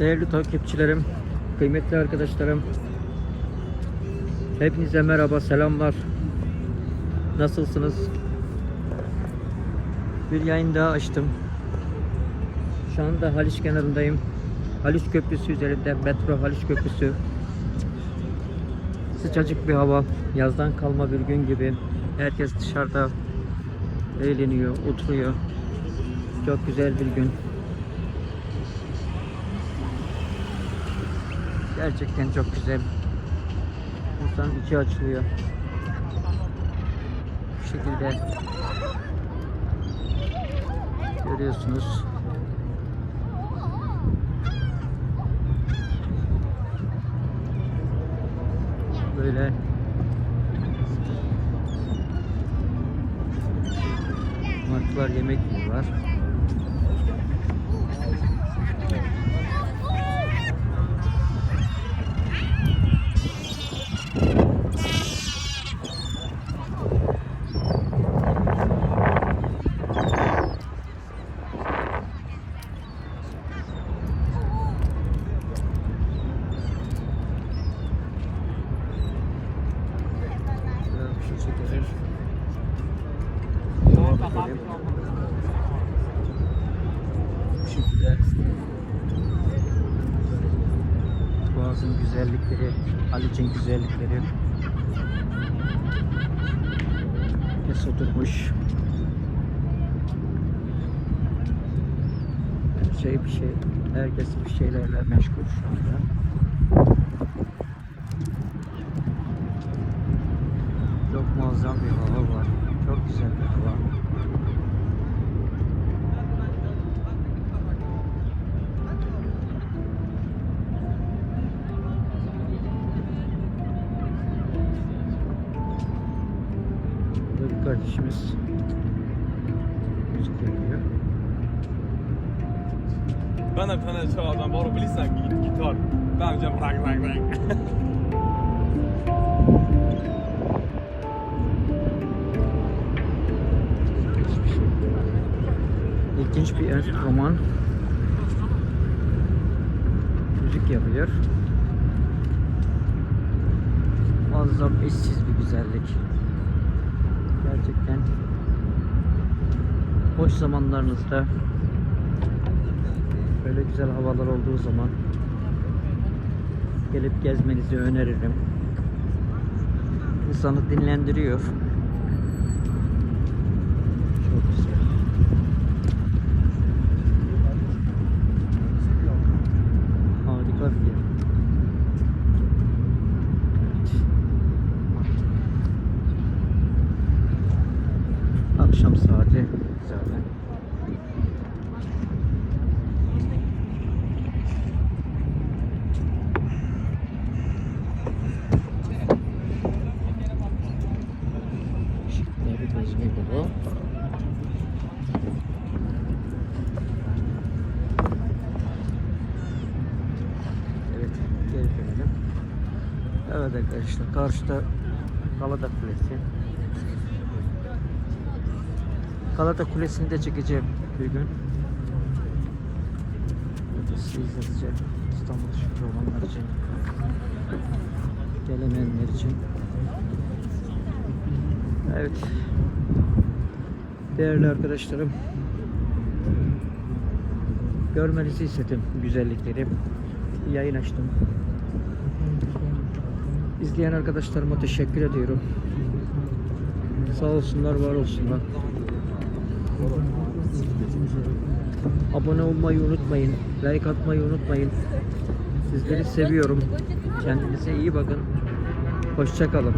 Değerli takipçilerim, kıymetli arkadaşlarım. Hepinize merhaba, selamlar. Nasılsınız? Bir yayın daha açtım. Şu anda Haliç kenarındayım. Haliç Köprüsü üzerinde metro Haliç Köprüsü. Sıcacık bir hava, yazdan kalma bir gün gibi. Herkes dışarıda eğleniyor, oturuyor. Çok güzel bir gün. Gerçekten çok güzel. İnsanın içi açılıyor. Bu şekilde görüyorsunuz. Böyle martılar yemek yiyorlar. Şöyle bir şey çekelim. Bakalım. Bu Boğaz'ın güzellikleri, Haliç'in güzellikleri Herkes oturmuş şey bir şey herkes bir şeylerle meşgul şu anda. Çok muazzam bir hava var. Çok güzel bir hava. Burada bir kardeşimiz müzik yapıyor. Ben de bir tane çalardan var bilirsen git gitar. Ben hocam rang. Hiçbir şey. İlginç bir enstrüman. Müzik yapıyor. Muazzam eşsiz bir güzellik. Gerçekten boş zamanlarınızda böyle güzel havalar olduğu zaman gelip gezmenizi öneririm. İnsanı dinlendiriyor. Çok güzel. Harika bir yer. Evet. Akşam saati zaten. Evet, geri dönelim. Evet arkadaşlar, karşıda Galata Kulesi. Galata Kulesi'ni de çekeceğim bir gün. Size izleteceğim. İstanbul şehri olanlar için. Gelemeyenler için. Evet. Değerli arkadaşlarım. Görmenizi istedim güzellikleri. Yayın açtım. İzleyen arkadaşlarıma teşekkür ediyorum. Sağ olsunlar, var olsunlar. Abone olmayı unutmayın. Like atmayı unutmayın. Sizleri seviyorum. Kendinize iyi bakın. Hoşça kalın.